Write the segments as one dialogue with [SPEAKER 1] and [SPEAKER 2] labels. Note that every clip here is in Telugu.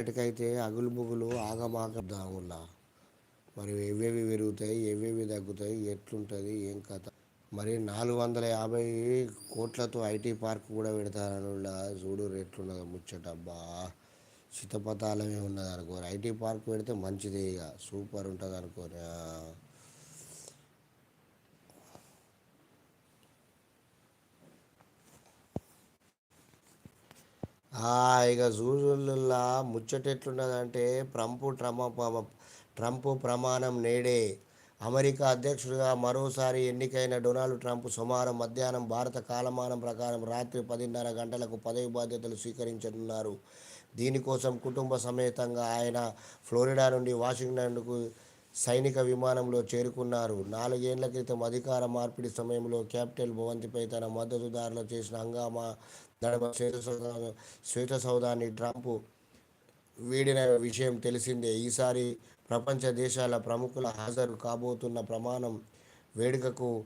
[SPEAKER 1] ఇటుకైతే అగులు బుగులు ఆగమాగదాములా మరి ఏవేవి పెరుగుతాయి ఏవేవి తగ్గుతాయి ఎట్లుంటుంది ఏం కథ? మరి నాలుగు వందల యాభై కోట్లతో ఐటీ పార్క్ కూడా పెడతారని చూడు ఎట్లున్నదో ముచ్చట. ముచ్చటబ్బా శితపతాలమే ఉన్నది అనుకోరు ఐటీ పార్క్ పెడితే మంచిదే ఇక సూపర్ ఉంటుంది అనుకోని ఇక జూజుల్లా ముచ్చట ఎట్లున్నదంటే ట్రంప్ ట్రమ ట్రంప్ ప్రమాణం నేడే. అమెరికా అధ్యక్షుడిగా మరోసారి ఎన్నికైన డొనాల్డ్ ట్రంప్ సుమారు మధ్యాహ్నం భారత కాలమానం ప్రకారం రాత్రి పదిన్నర గంటలకు పదవి బాధ్యతలు స్వీకరించనున్నారు. దీనికోసం కుటుంబ సమేతంగా ఆయన ఫ్లోరిడా నుండి వాషింగ్టన్కు సైనిక విమానంలో చేరుకున్నారు. నాలుగేళ్ళ క్రితం అధికార మార్పిడి సమయంలో క్యాపిటల్ భవంతిపై తన మద్దతుదారులు చేసిన హంగామా నడమ శ్వేత సౌధ- శ్వేత సౌధాన్ని ట్రంప్ వీడిన విషయం తెలిసిందే. ఈసారి ప్రపంచ దేశాల ప్రముఖుల హాజరు కాబోతున్న ప్రమాణం వేడుకకు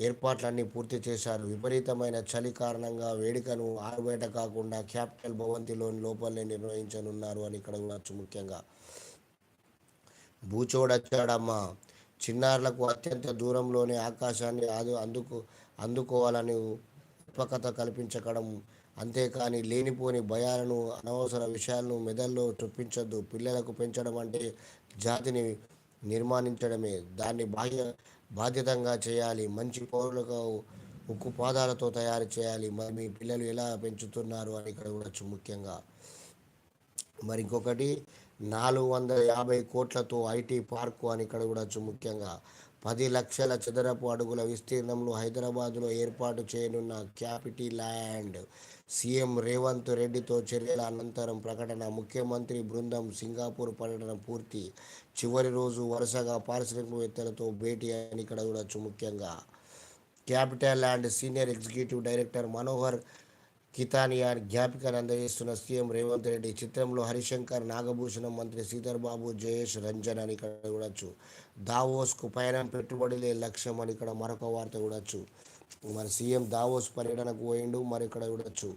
[SPEAKER 1] ఏర్పాట్లన్నీ పూర్తి చేశారు. విపరీతమైన చలి కారణంగా వేడుకను ఆరుబయట కాకుండా క్యాపిటల్ భవంతిలోని లోపలనే నిర్వహించనున్నారు అని ఇక్కడ ఉండొచ్చు ముఖ్యంగా. బూచోడొచ్చాడమ్మా చిన్నారులకు అత్యంత దూరంలోనే ఆకాశాన్ని ఆదు అందుకు అందుకోవాలని ఉత్పకత కల్పించకడం అంతేకాని లేనిపోని భయాలను అనవసర విషయాలను మెదల్లో చొప్పించొద్దు. పిల్లలకు పెంచడం అంటే జాతిని నిర్మాణించడమే. దాన్ని బాహ్య బాధ్యతంగా చేయాలి. మంచి పౌరులకు ఉక్కు పాదాలతో తయారు చేయాలి. మరి మీ పిల్లలు ఎలా పెంచుతున్నారు అని ఇక్కడ చూడొచ్చు ముఖ్యంగా. మరి ఇంకొకటి నాలుగు వందల యాభై కోట్లతో ఐటీ పార్కు అని ఇక్కడ కూడా ముఖ్యంగా. పది లక్షల చదరపు అడుగుల విస్తీర్ణంలో హైదరాబాద్లో ఏర్పాటు చేయనున్న క్యాపిటీ ల్యాండ్. సీఎం రేవంత్ రెడ్డితో చర్యల అనంతరం ప్రకటన ముఖ్యమంత్రి బృందం సింగపూర్ పర్యటన పూర్తి. చివరి రోజు వరుసగా పారిశ్రామికవేత్తలతో భేటీ అని ఇక్కడ చూడొచ్చు ముఖ్యంగా. CapitaLand senior executive director Manohar Khiatani జ్ఞాపికను అందజేస్తున్న సీఎం రేవంత్ రెడ్డి చిత్రంలో హరిశంకర్ నాగభూషణం మంత్రి సీతర్బాబు బాబు జయేష్ రంజన్ అని ఇక్కడ చూడొచ్చు. దావోస్కు పయనం పెట్టుబడిలే లక్ష్యం అని ఇక్కడ మరొక వార్త చూడొచ్చు. మరి సీఎం దావోస్ పర్యటనకు పోయిండు మరి ఇక్కడ చూడొచ్చు.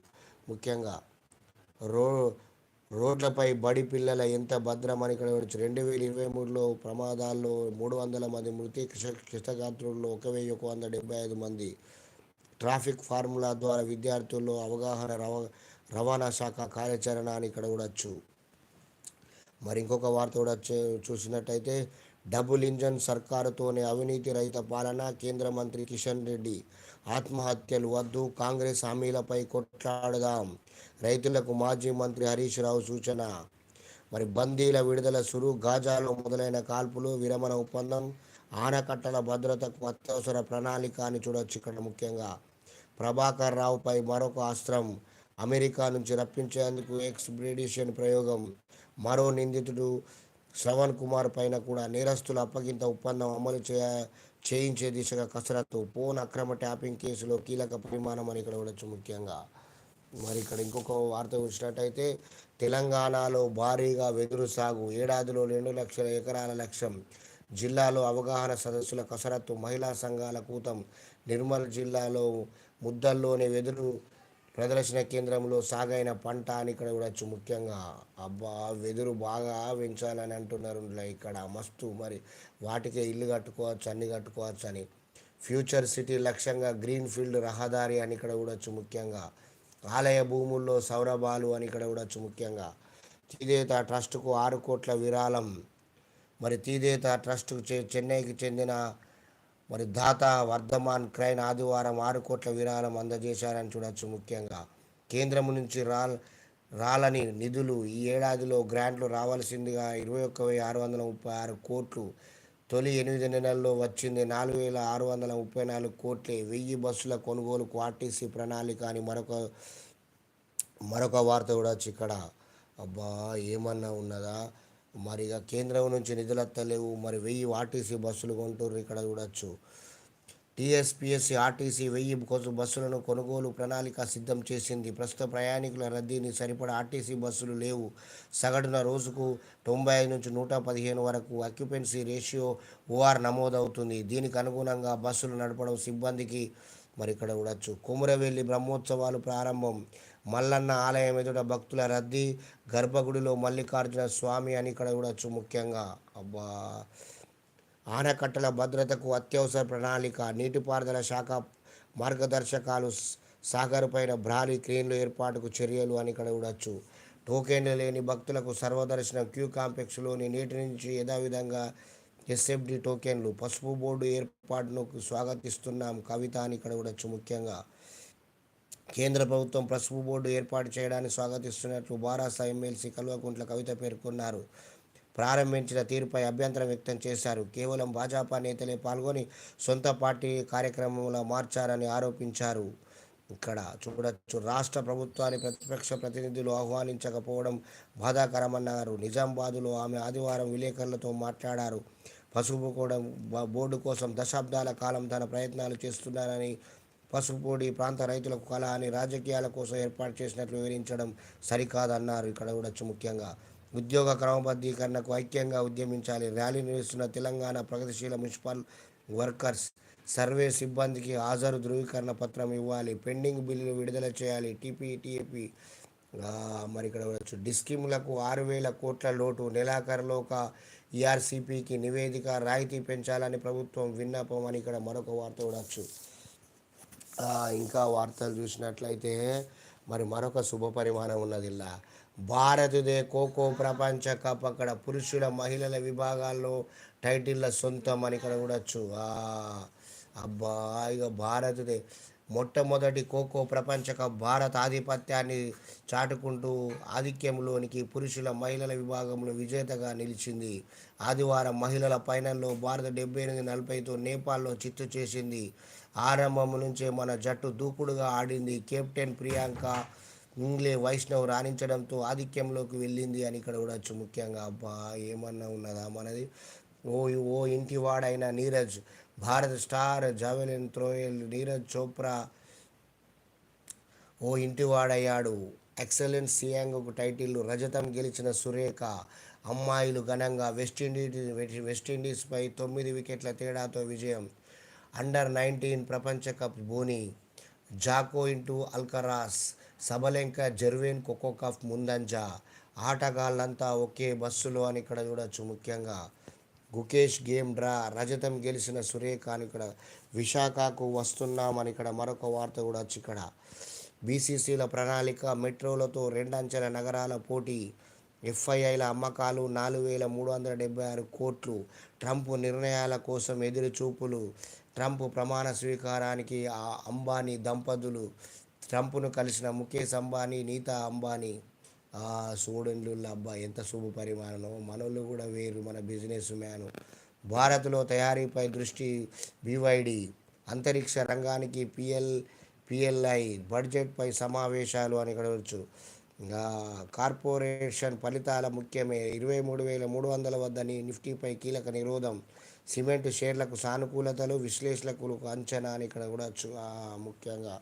[SPEAKER 1] ముఖ్యంగా రో రోడ్లపై బడి పిల్లల ఎంత భద్రమని ఇక్కడ చూడొచ్చు. రెండు వేల ఇరవై మూడులో ప్రమాదాల్లో మూడు వందల మంది మృతి క్ష- క్షతగాత్రుల్లో ఒక వెయ్యి ఒక వంద డెబ్బై ఐదు మంది ట్రాఫిక్ ఫార్ములా ద్వారా విద్యార్థుల్లో అవగాహన రవ రవాణా శాఖ కార్యాచరణ అని ఇక్కడ చూడొచ్చు మరి ఇంకొక వార్త కూడా చూసినట్టయితే డబుల్ ఇంజన్ సర్కారుతోనే అవినీతి రహిత పాలన కేంద్ర మంత్రి కిషన్ రెడ్డి. ఆత్మహత్యలు వద్దు కాంగ్రెస్ హామీలపై కొట్లాడదాం రైతులకు మాజీ మంత్రి హరీష్ రావు సూచన. మరి బందీల విడుదల సురు గాజాలో మొదలైన కాల్పులు విరమణ ఒప్పందం ఆనకట్టల భద్రతకు అత్యవసర ప్రణాళిక అని చూడొచ్చు ఇక్కడ ముఖ్యంగా. ప్రభాకర్ రావుపై మరొక అస్త్రం అమెరికా నుంచి రప్పించేందుకు ఎక్స్బ్రిడిషన్ ప్రయోగం. మరో నిందితుడు శ్రవణ్ కుమార్ పైన కూడా నేరస్తుల అప్పగింత ఒప్పందం అమలు చేయ చేయించే దిశగా కసరత్తు. ఫోన్ అక్రమ ట్యాపింగ్ కేసులో కీలక పరిమాణం అని ఇక్కడ చూడొచ్చు ముఖ్యంగా. మరి ఇక్కడ ఇంకొక వార్త వచ్చినట్టయితే తెలంగాణలో భారీగా వెదురు సాగు. ఏడాదిలో రెండు లక్షల ఎకరాల లక్ష్యం. జిల్లాలో అవగాహన సదస్సుల కసరత్తు మహిళా సంఘాల కూతం నిర్మల్ జిల్లాలో ముద్దల్లోని వెదురు ప్రదర్శన కేంద్రంలో సాగైన పంట అని ఇక్కడ చూడొచ్చు ముఖ్యంగా. అబ్బా వెదురు బాగా పెంచాలని అంటున్నారు. ఇక్కడ మస్తు మరి వాటికే ఇల్లు కట్టుకోవచ్చు అన్ని కట్టుకోవచ్చు అని. ఫ్యూచర్ సిటీ లక్ష్యంగా గ్రీన్ ఫీల్డ్ రహదారి అని ఇక్కడ చూడొచ్చు ముఖ్యంగా. ఆలయ భూముల్లో సౌరభాలు అని ఇక్కడ చూడొచ్చు ముఖ్యంగా. తీదేత ట్రస్టుకు ఆరు కోట్ల విరాళం. మరి తీదేత ట్రస్ట్ చెన్నైకి చెందిన మరి దాత వర్ధమాన్ క్రైన్ ఆదివారం ఆరు కోట్ల విరాళం అందజేశారని చూడొచ్చు ముఖ్యంగా. కేంద్రం నుంచి రాల్ రాలని నిధులు ఈ ఏడాదిలో గ్రాంట్లు రావాల్సిందిగా ఇరవై ఒక్క వెయ్యి ఆరు వందల ముప్పై ఆరు కోట్లు తొలి ఎనిమిది నెలల్లో వచ్చింది. నాలుగు వేల ఆరు వందల ముప్పై నాలుగు కోట్లే వెయ్యి బస్సుల కొనుగోలుకు ఆర్టీసీ ప్రణాళిక అని మరొక మరొక వార్త కూడా వచ్చి ఇక్కడ. అబ్బా ఏమన్నా ఉన్నదా? మరి ఇక కేంద్రం నుంచి నిధులు వస్తలేవు మరి వెయ్యి ఆర్టీసీ బస్సులు కొంటుర్రు ఇక్కడ చూడొచ్చు. టీఎస్పీఎస్సీ ఆర్టీసీ వెయ్యి కోసం బస్సులను కొనుగోలు ప్రణాళిక సిద్ధం చేసింది. ప్రస్తుత ప్రయాణికుల రద్దీని సరిపడా ఆర్టీసీ బస్సులు లేవు. సగటున రోజుకు తొంభై ఐదు నుంచి నూట పదిహేను వరకు అక్యుపెన్సీ రేషియో ఓఆర్ నమోదవుతుంది. దీనికి అనుగుణంగా బస్సులు నడపడం సిబ్బందికి మరి ఇక్కడ చూడొచ్చు. కుమురవెల్లి బ్రహ్మోత్సవాలు ప్రారంభం. మల్లన్న ఆలయం ఎదుట భక్తుల రద్దీ గర్భగుడిలో మల్లికార్జున స్వామి అని ఇక్కడ చూడొచ్చు ముఖ్యంగా. అబ్బా! ఆనకట్టల భద్రతకు అత్యవసర ప్రణాళిక నీటిపారుదల శాఖ మార్గదర్శకాలు సాగర్ పైన బ్రాలీ క్రేన్లు ఏర్పాటుకు చర్యలు అని ఇక్కడ చూడొచ్చు టోకెన్లు లేని భక్తులకు సర్వదర్శనం క్యూ కాంప్లెక్స్లోని నీటి నుంచి యథావిధంగా ఎస్ఎఫ్డి టోకెన్లు పసుపు బోర్డు ఏర్పాటును స్వాగతిస్తున్నాం. కవిత అని ఇక్కడ చూడొచ్చు ముఖ్యంగా. కేంద్ర ప్రభుత్వం పసుపు బోర్డు ఏర్పాటు చేయడాన్ని స్వాగతిస్తున్నట్లు బారాస ఎమ్మెల్సీ కల్వకుంట్ల కవిత పేర్కొన్నారు. ప్రారంభించిన తీరుపై అభ్యంతరం వ్యక్తం చేశారు. కేవలం భాజపా నేతలే పాల్గొని సొంత పార్టీ కార్యక్రమంలో మార్చారని ఆరోపించారు. ఇక్కడ చూడొచ్చు రాష్ట్ర ప్రభుత్వాన్ని ప్రతిపక్ష ప్రతినిధులు ఆహ్వానించకపోవడం బాధాకరమన్నారు. నిజామాబాదులో ఆమె ఆదివారం విలేకరులతో మాట్లాడారు. పసుపు కూడా బోర్డు కోసం దశాబ్దాల కాలం తన ప్రయత్నాలు చేస్తున్నారని పసుపుపూడి ప్రాంత రైతులకు కళ అని రాజకీయాల కోసం ఏర్పాటు చేసినట్లు వివరించడం సరికాదన్నారు ఇక్కడ చూడొచ్చు ముఖ్యంగా. ఉద్యోగ క్రమబద్ధీకరణకు ఐక్యంగా ఉద్యమించాలి. ర్యాలీ నిర్వహిస్తున్న తెలంగాణ ప్రగతిశీల మున్సిపల్ వర్కర్స్ సర్వే సిబ్బందికి హాజరు ధృవీకరణ పత్రం ఇవ్వాలి. పెండింగ్ బిల్లులు విడుదల చేయాలి. టీపీ టీఏపీ మరి ఇక్కడ చూడొచ్చు డిస్కిమ్లకు ఆరు వేల కోట్ల లోటు నెలాఖరులో ఒక ఈఆర్సీపీకి నివేదిక రాయితీ పెంచాలని ప్రభుత్వం విన్నపం అని ఇక్కడ మరొక వార్త చూడొచ్చు ఇంకా వార్తలు చూసినట్లయితే మరి మరొక శుభ పరిమాణం ఉన్నది ఇలా. భారత్దే ఖోఖో ప్రపంచ కప్ అక్కడ పురుషుల మహిళల విభాగాల్లో టైటిల్ల సొంతం అని ఇక్కడ చూడొచ్చు ఆ, అబ్బా ఇక భారత్దే. మొట్టమొదటి ఖోఖో ప్రపంచ కప్ భారత ఆధిపత్యాన్ని చాటుకుంటూ ఆధిక్యంలోనికి పురుషుల మహిళల విభాగంలో విజేతగా నిలిచింది. ఆదివారం మహిళల ఫైనల్లో భారత డెబ్బై ఎనిమిది నలభైతో నేపాల్లో చిత్తు చేసింది. ఆరంభం నుంచే మన జట్టు దూకుడుగా ఆడింది. కెప్టెన్ ప్రియాంక ఇంగ్లే వైష్ణవ్ రాణించడంతో ఆధిక్యంలోకి వెళ్ళింది అని ఇక్కడ చూడొచ్చు ముఖ్యంగా. అబ్బా ఏమన్నా ఉన్నదా మనది? ఓ ఓ ఇంటివాడైన నీరజ్ భారత star javelin thrower Neeraj Chopra ఓ ఇంటివాడయ్యాడు ఎక్సలెన్స్ సియాంగ్కు టైటిల్ రజతం గెలిచిన సురేఖ అమ్మాయిలు ఘనంగా వెస్టిండీస్ వెస్టిండీస్పై తొమ్మిది వికెట్ల తేడాతో విజయం. అండర్ నైన్టీన్ ప్రపంచ కప్ బోని జాకో ఇంటూ అల్కరాస్ సబలెంక జెర్వేన్ ఖోఖో కప్ ముందంజ ఆటగాళ్ళంతా ఒకే బస్సులో అని ఇక్కడ చూడొచ్చు ముఖ్యంగా. గుకేష్ గేమ్ డ్రా రజతం గెలిచిన సురేఖ అని ఇక్కడ విశాఖకు వస్తున్నామని ఇక్కడ మరొక వార్త కూడా వచ్చి ఇక్కడ. బీసీసీల ప్రణాళిక మెట్రోలతో రెండంచెల నగరాల పోటీ ఎఫ్ఐఐల అమ్మకాలు నాలుగు వేల మూడు వందల డెబ్బై ఆరు కోట్లు ట్రంప్ నిర్ణయాల కోసం ఎదురు చూపులు ట్రంప్ ప్రమాణ స్వీకారానికి ఆ అంబానీ దంపతులు ట్రంప్ను కలిసిన ముఖేష్ అంబానీ నీతా అంబానీ ఆ చూడండి అబ్బా ఎంత శుభ పరిమాణం మనోళ్ళు కూడా వేరు మన బిజినెస్ మ్యాన్. భారత్లో తయారీపై దృష్టి బీవైడి. అంతరిక్ష రంగానికి పిఎల్ పిఎల్ఐ బడ్జెట్పై సమావేశాలు అని ఇక్కడ వచ్చు కార్పొరేషన్ ఫలితాల ముఖ్యమే. ఇరవై మూడు వేల మూడు వందల వద్ద నిఫ్టీపై కీలక నిరోధం. సిమెంట్ షేర్లకు సానుకూలతలు విశ్లేషకులకు అంచనా అని ఇక్కడ కూడా ముఖ్యంగా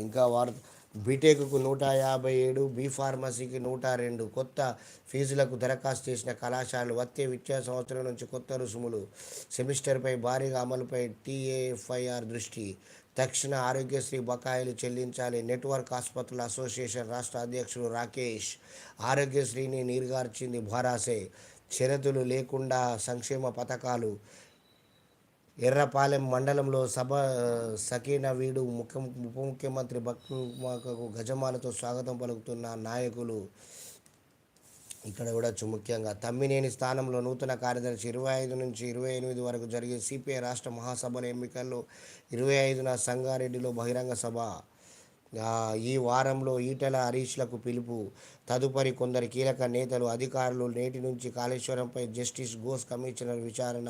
[SPEAKER 1] ఇంకా వార్ బీటెక్కు నూట యాభై ఏడు బీ ఫార్మసీకి నూట రెండు కొత్త ఫీజులకు దరఖాస్తు చేసిన కళాశాలలు వచ్చే విద్యా సంవత్సరం నుంచి కొత్త రుసుములు. సెమిస్టర్పై భారీగా అమలుపై టీఏఎఫ్ఐఆర్ దృష్టి. తక్షణ ఆరోగ్యశ్రీ బకాయిలు చెల్లించాలి. నెట్వర్క్ ఆసుపత్రుల అసోసియేషన్ రాష్ట్ర అధ్యక్షుడు రాకేష్. ఆరోగ్యశ్రీని నీరుగార్చింది భారాసే. షరతులు లేకుండా సంక్షేమ పథకాలు. ఎర్రపాలెం మండలంలో సభ సకీనా వీడు ముఖ్య ఉప ముఖ్యమంత్రి భక్తుకు గజమాలతో స్వాగతం పలుకుతున్న నాయకులు. ఇక్కడ కూడా ముఖ్యంగా తమ్మినేని స్థానంలో నూతన కార్యదర్శి ఇరవై ఐదు నుంచి ఇరవై ఎనిమిది వరకు జరిగే సిపిఐ రాష్ట్ర మహాసభల ఎన్నికల్లో ఇరవై ఐదున సంగారెడ్డిలో బహిరంగ సభ. ఈ వారంలో ఈటెల హరీష్లకు పిలుపు. తదుపరి కొందరు కీలక నేతలు అధికారులు నేటి నుంచి కాళేశ్వరంపై జస్టిస్ ఘోష్ కమిషనర్ విచారణ.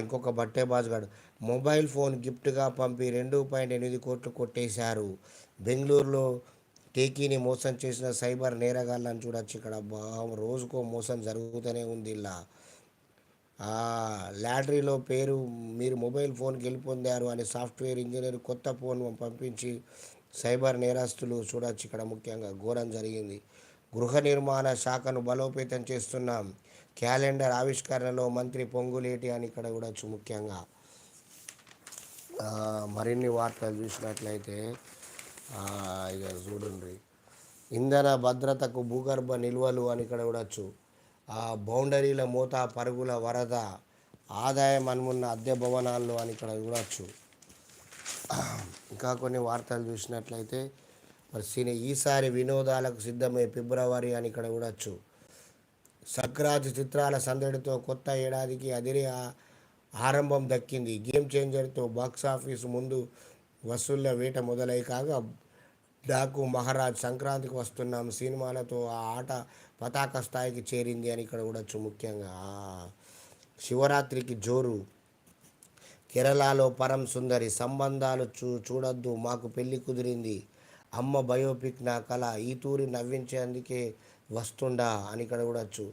[SPEAKER 1] ఇంకొక బట్టే బాజ్గాడు. మొబైల్ ఫోన్ గిఫ్ట్గా పంపి రెండు పాయింట్ ఎనిమిది కోట్లు కొట్టేశారు. బెంగళూరులో టేకీని మోసం చేసిన సైబర్ నేరగాళ్ళని చూడొచ్చు ఇక్కడ. బా రోజుకో మోసం జరుగుతూనే ఉంది ఇలా. లాటరీలో పేరు మీరు మొబైల్ ఫోన్ వెళ్ళిపొందారు అని సాఫ్ట్వేర్ ఇంజనీర్ కొత్త ఫోన్ పంపించి సైబర్ నేరస్తులు చూడొచ్చు. ఇక్కడ ముఖ్యంగా ఘోరం జరిగింది. గృహ నిర్మాణ శాఖను బలోపేతం చేస్తున్నాం క్యాలెండర్ ఆవిష్కరణలో మంత్రి పొంగులేటి అని ఇక్కడ చూడొచ్చు ముఖ్యంగా. మరిన్ని వార్తలు చూసినట్లయితే ఇక చూడండి. ఇంధన భద్రతకు భూగర్భ నిల్వలు అని ఇక్కడ చూడొచ్చు. ఆ బౌండరీల మూత పరుగుల వరద ఆదాయం అనుమున్న అద్దె భవనాల్లో అని ఇక్కడ చూడవచ్చు ఇంకా కొన్ని వార్తలు చూసినట్లయితే మరి సినీ ఈసారి వినోదాలకు సిద్ధమే ఫిబ్రవరి అని ఇక్కడ చూడవచ్చు సక్రాజ్ చిత్రాల సందడితో కొత్త ఏడాదికి అదిరే ఆరంభం దక్కింది. గేమ్ చేంజర్తో బాక్స్ ఆఫీస్ ముందు వసూళ్ళ వేట మొదలై కాగా డాకు మహారాజ్ సంక్రాంతికి వస్తున్నాం. సినిమాలతో ఆ ఆట పతాక స్థాయికి చేరింది అని ఇక్కడ చూడొచ్చు ముఖ్యంగా. శివరాత్రికి జోరు. కేరళలో పరం సుందరి సంబంధాలు చూ చూడొద్దు మాకు పెళ్ళి కుదిరింది. అమ్మ బయోపిక్ నా కళ ఈ తూరి నవ్వించేందుకే వస్తుండా అని ఇక్కడ చూడొచ్చు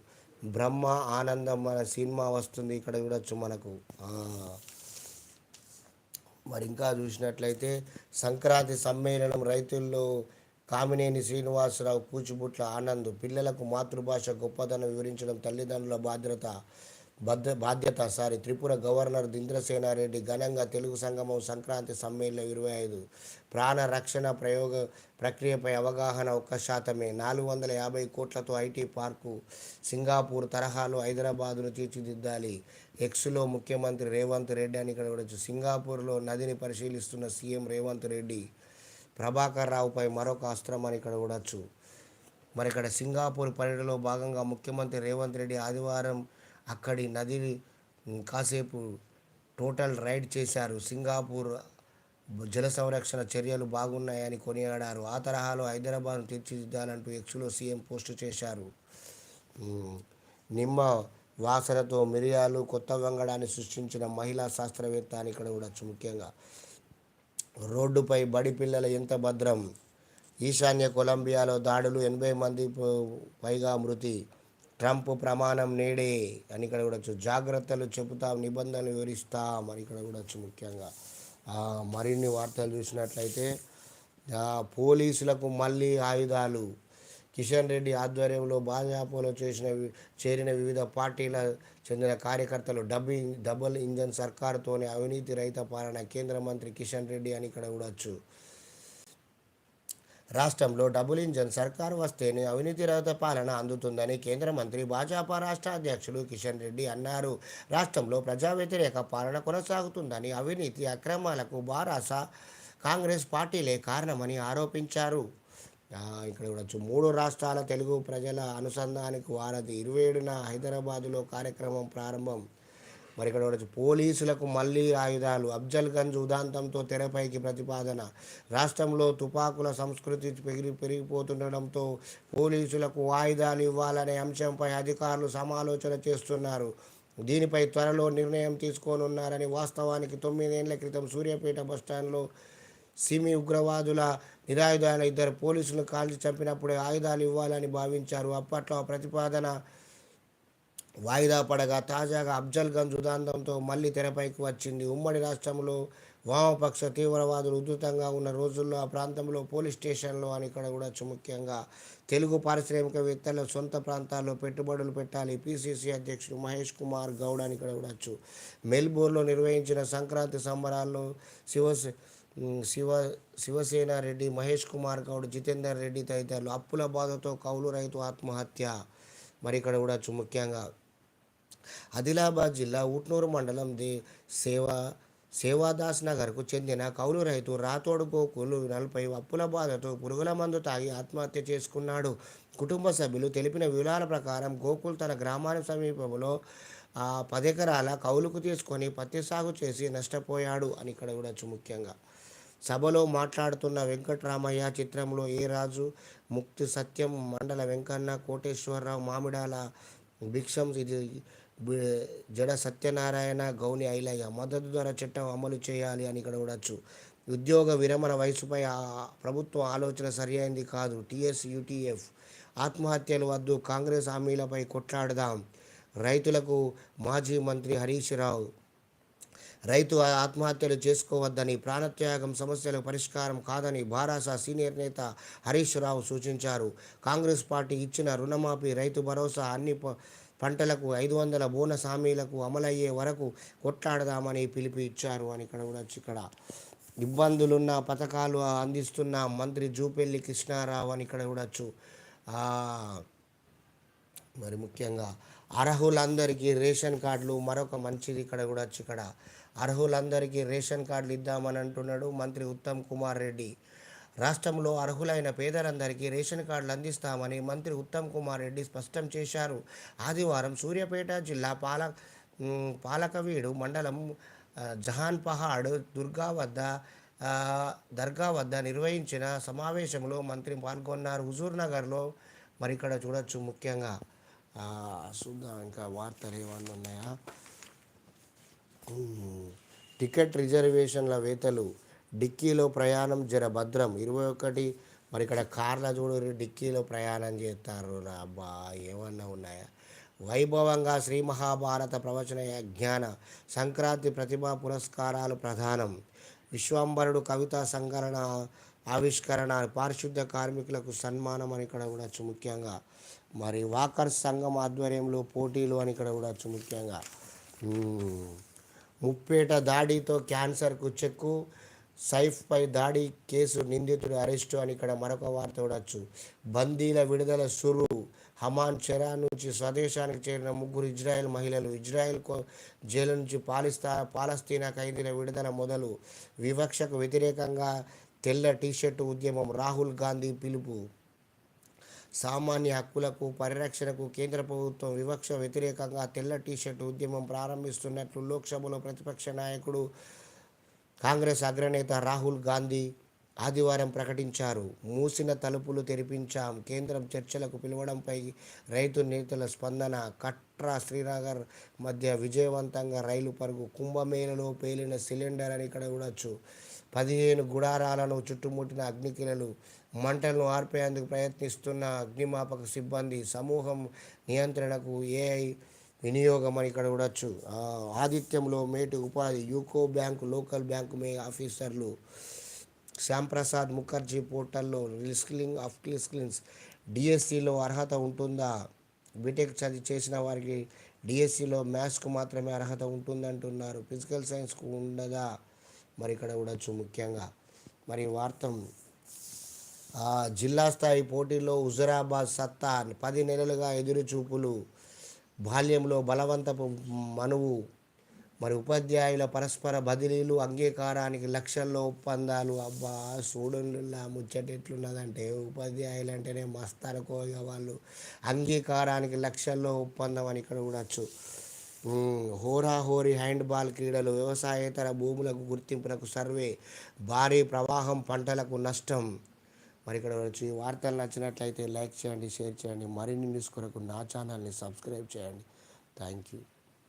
[SPEAKER 1] బ్రహ్మ ఆనందం మన సినిమా వస్తుంది ఇక్కడ చూడొచ్చు మనకు. మరి ఇంకా చూసినట్లయితే సంక్రాంతి సమ్మేళనం రైతుల్లో కామినేని శ్రీనివాసరావు కూచిబుట్ల ఆనంద్ పిల్లలకు మాతృభాష గొప్పదనం వివరించడం తల్లిదండ్రుల బాధ్యత. బద్ద బాధ్యత సారీ త్రిపుర గవర్నర్ ఇంద్రసేనారెడ్డి ఘనంగా తెలుగు సంగమం సంక్రాంతి సమ్మేళనం ఇరవై ఐదు. ప్రాణ రక్షణ ప్రయోగ ప్రక్రియపై అవగాహన ఒక్క శాతమే. నాలుగు వందల యాభై కోట్లతో ఐటీ పార్కు సింగాపూర్ తరహాలో హైదరాబాదును తీర్చిదిద్దాలి. ఎక్స్లో ముఖ్యమంత్రి రేవంత్ రెడ్డి అని ఇక్కడ చూడొచ్చు సింగాపూర్లో నదిని పరిశీలిస్తున్న సీఎం రేవంత్ రెడ్డి ప్రభాకర్ రావుపై మరొక అస్త్రం అని ఇక్కడ చూడొచ్చు మరి ఇక్కడ సింగాపూర్ పర్యటనలో భాగంగా ముఖ్యమంత్రి రేవంత్ రెడ్డి ఆదివారం అక్కడి నది కాసేపు టోటల్ రైడ్ చేశారు. సింగాపూర్ జల సంరక్షణ చర్యలు బాగున్నాయని కొనియాడారు. ఆ తరహాలో హైదరాబాద్ను తీర్చిదిద్దాలంటూ ఎక్స్లో సీఎం పోస్టు చేశారు. నిమ్మ వాసనతో మిరియాలు కొత్త వంగడాన్ని సృష్టించిన మహిళా శాస్త్రవేత్త అని ఇక్కడ చూడొచ్చు ముఖ్యంగా. రోడ్డుపై బడి పిల్లల ఎంత భద్రం? ఈశాన్య కొలంబియాలో దాడులు ఎనభై మంది పైగా మృతి. ట్రంప్ ప్రమాణం నేడే అని ఇక్కడ కూడా జాగ్రత్తలు చెబుతాం నిబంధనలు వివరిస్తాం అని ఇక్కడ కూడా ముఖ్యంగా. మరిన్ని వార్తలు చూసినట్లయితే పోలీసులకు మళ్ళీ ఆయుధాలు. కిషన్ రెడ్డి ఆధ్వర్యంలో భాజపాలో చేసిన చేరిన వివిధ పార్టీల చెందిన కార్యకర్తలు డబ్బింగ్ డబుల్ ఇంజన్ సర్కారుతోనే అవినీతి రహిత పాలన కేంద్ర మంత్రి కిషన్ రెడ్డి అని ఇక్కడ చూడొచ్చు రాష్ట్రంలో డబుల్ ఇంజన్ సర్కారు వస్తేనే అవినీతి రహిత పాలన అందుతుందని కేంద్ర మంత్రి భాజపా రాష్ట్ర అధ్యక్షుడు కిషన్ రెడ్డి అన్నారు. రాష్ట్రంలో ప్రజా వ్యతిరేక పాలన కొనసాగుతుందని అవినీతి అక్రమాలకు బారాస కాంగ్రెస్ పార్టీలే కారణమని ఆరోపించారు. ఇక్కడ చూడొచ్చు మూడు రాష్ట్రాల తెలుగు ప్రజల అనుసంధానికి వారధి. ఇరవై ఏడున హైదరాబాదులో కార్యక్రమం ప్రారంభం. మరి ఇక్కడ చూడొచ్చు పోలీసులకు మళ్ళీ ఆయుధాలు. అఫ్జల్ గంజ్ ఉదాంతంతో తెరపైకి ప్రతిపాదన. రాష్ట్రంలో తుపాకుల సంస్కృతి పెరిగి పెరిగిపోతుండడంతో పోలీసులకు ఆయుధాలు ఇవ్వాలనే అంశంపై అధికారులు సమాలోచన చేస్తున్నారు. దీనిపై త్వరలో నిర్ణయం తీసుకోనున్నారని వాస్తవానికి తొమ్మిదేళ్ళ క్రితం సూర్యాపేట బస్టాండ్లో సిమి ఉగ్రవాదుల నిరాయుధాల ఇద్దరు పోలీసులు కాల్చి చంపినప్పుడే ఆయుధాలు ఇవ్వాలని భావించారు. అప్పట్లో ప్రతిపాదన వాయిదా పడగా తాజాగా అఫ్జల్ గంజ్ ఉదాంతంతో మళ్ళీ తెరపైకి వచ్చింది. ఉమ్మడి రాష్ట్రంలో వామపక్ష తీవ్రవాదులు ఉధృతంగా ఉన్న రోజుల్లో ఆ ప్రాంతంలో పోలీస్ స్టేషన్లో అని ఇక్కడ కూడా ముఖ్యంగా. తెలుగు పారిశ్రామికవేత్తల సొంత ప్రాంతాల్లో పెట్టుబడులు పెట్టాలి పిసిసి అధ్యక్షుడు మహేష్ కుమార్ గౌడ్ అని ఇక్కడ చూడొచ్చు మెల్బోర్న్లో నిర్వహించిన సంక్రాంతి సంబరాల్లో శివ శివ శివసేన రెడ్డి మహేష్ కుమార్ గౌడ్ జితేందర్ రెడ్డి తదితరులు అప్పుల బాధతో కౌలు రైతు ఆత్మహత్య. మరి ఇక్కడ కూడా ముఖ్యంగా ఆదిలాబాద్ జిల్లా ఉట్నూరు మండలం దే సేవా సేవాదాస్ నగర్కు చెందిన కౌలు రైతు రాతోడు గోకులు నలభై అప్పుల బాధతో పురుగుల మందు తాగి ఆత్మహత్య చేసుకున్నాడు. కుటుంబ సభ్యులు తెలిపిన వివరాల ప్రకారం గోకుల్ తన గ్రామానికి సమీపంలో ఆ పదెకరాల కౌలుకు తీసుకొని పత్తి సాగు చేసి నష్టపోయాడు అని ఇక్కడ చూడొచ్చు ముఖ్యంగా. సభలో మాట్లాడుతున్న వెంకట్రామయ్య చిత్రంలో ఏ రాజు ముక్తి సత్యం మండల వెంకన్న కోటేశ్వరరావు మామిడాల భిక్షం ఇది జడ సత్యనారాయణ గౌని ఐలయ్య మద్దతు ధర చట్టం అమలు చేయాలి అని ఇక్కడ చూడొచ్చు ఉద్యోగ విరమణ వయసుపై ప్రభుత్వం ఆలోచన సరియైంది కాదు. టీఎస్ యూటీఎఫ్ ఆత్మహత్యలు వద్దు కాంగ్రెస్ హామీలపై కొట్లాడదాం. రైతులకు మాజీ మంత్రి హరీష్ రావు రైతు ఆత్మహత్యలు చేసుకోవద్దని ప్రాణత్యాగం సమస్యలకు పరిష్కారం కాదని భారాస సీనియర్ నేత హరీష్ రావు సూచించారు. కాంగ్రెస్ పార్టీ ఇచ్చిన రుణమాఫీ రైతు భరోసా అన్ని ప- పంటలకు ఐదు వందల బోనస్ హామీలకు అమలయ్యే వరకు కొట్లాడదామని పిలిపి ఇచ్చారు అని ఇక్కడ కూడా ఇక్కడ ఇబ్బందులున్న పథకాలు అందిస్తున్న మంత్రి జూపెల్లి కృష్ణారావు అని ఇక్కడ చూడొచ్చు మరి ముఖ్యంగా అర్హులందరికీ రేషన్ కార్డులు మరొక మంచిది ఇక్కడ కూడా ఇక్కడ. అర్హులందరికీ రేషన్ కార్డులు ఇద్దామని అంటున్నాడు మంత్రి ఉత్తమ్ కుమార్ రెడ్డి. రాష్ట్రంలో అర్హులైన పేదలందరికీ రేషన్ కార్డులు అందిస్తామని మంత్రి ఉత్తమ్ కుమార్ రెడ్డి స్పష్టం చేశారు. ఆదివారం సూర్యాపేట జిల్లా పాల పాలకవీడు మండలం జహాన్ పహాడ్ దుర్గా వద్ద దర్గా వద్ద నిర్వహించిన సమావేశంలో మంత్రి పాల్గొన్నారు. హుజూర్ నగర్లో మరి ఇక్కడ చూడొచ్చు ముఖ్యంగా. చూద్దాం ఇంకా వార్తలు ఏమన్నా ఉన్నాయా? టికెట్ రిజర్వేషన్ల వేతలు డిక్కీలో ప్రయాణం జర భద్రం. ఇరవై ఒకటి మరి ఇక్కడ కార్ల చూడు డిక్కీలో ప్రయాణం చేస్తారు. రా అబ్బా ఏమన్నా ఉన్నాయా? వైభవంగా శ్రీ మహాభారత ప్రవచన జ్ఞాన సంక్రాంతి ప్రతిభా పురస్కారాలు ప్రధానం. విశ్వంబరుడు కవితా సంకలన ఆవిష్కరణ పారిశుద్ధ కార్మికులకు సన్మానం అని ఇక్కడ కూడా ముఖ్యంగా. మరి వాకర్స్ సంఘం ఆధ్వర్యంలో పోటీలు అని ఇక్కడ కూడా ముఖ్యంగా. ముప్పేట దాడితో క్యాన్సర్కు చెక్కు. సైఫ్పై దాడి కేసు నిందితుడు అరెస్టు అని ఇక్కడ మరొక వార్త చూడొచ్చు బందీల విడుదల సురు హమాన్ చెరా నుంచి స్వదేశానికి చేరిన ముగ్గురు ఇజ్రాయెల్ మహిళలు. ఇజ్రాయెల్ జైలు నుంచి పాలిస్తా పాలస్తీనా ఖైదీల విడుదల మొదలు వివక్షకు వ్యతిరేకంగా తెల్ల టీషర్టు ఉద్యమం. రాహుల్ గాంధీ పిలుపు. సామాన్య హక్కులకు పరిరక్షణకు కేంద్ర ప్రభుత్వం వివక్ష వ్యతిరేకంగా తెల్ల టీషర్టు ఉద్యమం ప్రారంభిస్తున్నట్లు లోక్సభలో ప్రతిపక్ష నాయకుడు కాంగ్రెస్ అగ్రనేత రాహుల్ గాంధీ ఆదివారం ప్రకటించారు. మూసిన తలుపులు తెరిపించాం. కేంద్రం చర్చలకు పిలవడంపై రైతు నేతల స్పందన కట్రా శ్రీనగర్ మధ్య విజయవంతంగా రైలు పరుగు కుంభమేళలో పేలిన సిలిండర్ అని ఇక్కడ చూడొచ్చు. పదిహేను గుడారాలను చుట్టుముట్టిన అగ్నికిలలు మంటలను ఆర్పేందుకు ప్రయత్నిస్తున్న అగ్నిమాపక సిబ్బంది సమూహం నియంత్రణకు ఏఐ వినియోగం అని ఇక్కడ చూడొచ్చు ఆదిత్యంలో మేటి ఉపాధి యూకో బ్యాంకు లోకల్ బ్యాంకు మే ఆఫీసర్లు శ్యాంప్రసాద్ ముఖర్జీ పోర్టల్లో రిస్క్లింగ్ ఆఫ్ స్కిల్స్ డిఎస్సిలో అర్హత ఉంటుందా? బీటెక్ చదివి చేసిన వారికి డిఎస్సిలో మ్యాథ్స్కు మాత్రమే అర్హత ఉంటుందంటున్నారు. ఫిజికల్ సైన్స్కు ఉండదా? మరి ఇక్కడ చూడొచ్చు ముఖ్యంగా. మరి వార్తం. జిల్లా స్థాయి పోటీలో హుజరాబాద్ సత్తా పది నెలలుగా ఎదురుచూపులు. బాల్యంలో బలవంతపు మనువు మరి ఉపాధ్యాయుల పరస్పర బదిలీలు అంగీకారానికి లక్షల్లో ఒప్పందాలు. అబ్బా చూడండిలా ముచ్చట ఎట్లున్నదంటే ఉపాధ్యాయులు అంటేనే మస్తు అనుకోగా వాళ్ళు అంగీకారానికి లక్షల్లో ఒప్పందం అని ఇక్కడ చూడొచ్చు హోరా హోరాహోరీ హ్యాండ్ బాల్ క్రీడలు వ్యవసాయేతర భూములకు గుర్తింపునకు సర్వే భారీ ప్రవాహం పంటలకు నష్టం. మరి ఇక్కడ వచ్చి వార్తలు నచ్చినట్లయితే లైక్ చేయండి షేర్ చేయండి. మరిన్ని న్యూస్ కొరకు నా ఛానల్ని సబ్స్క్రైబ్ చేయండి. Thank you.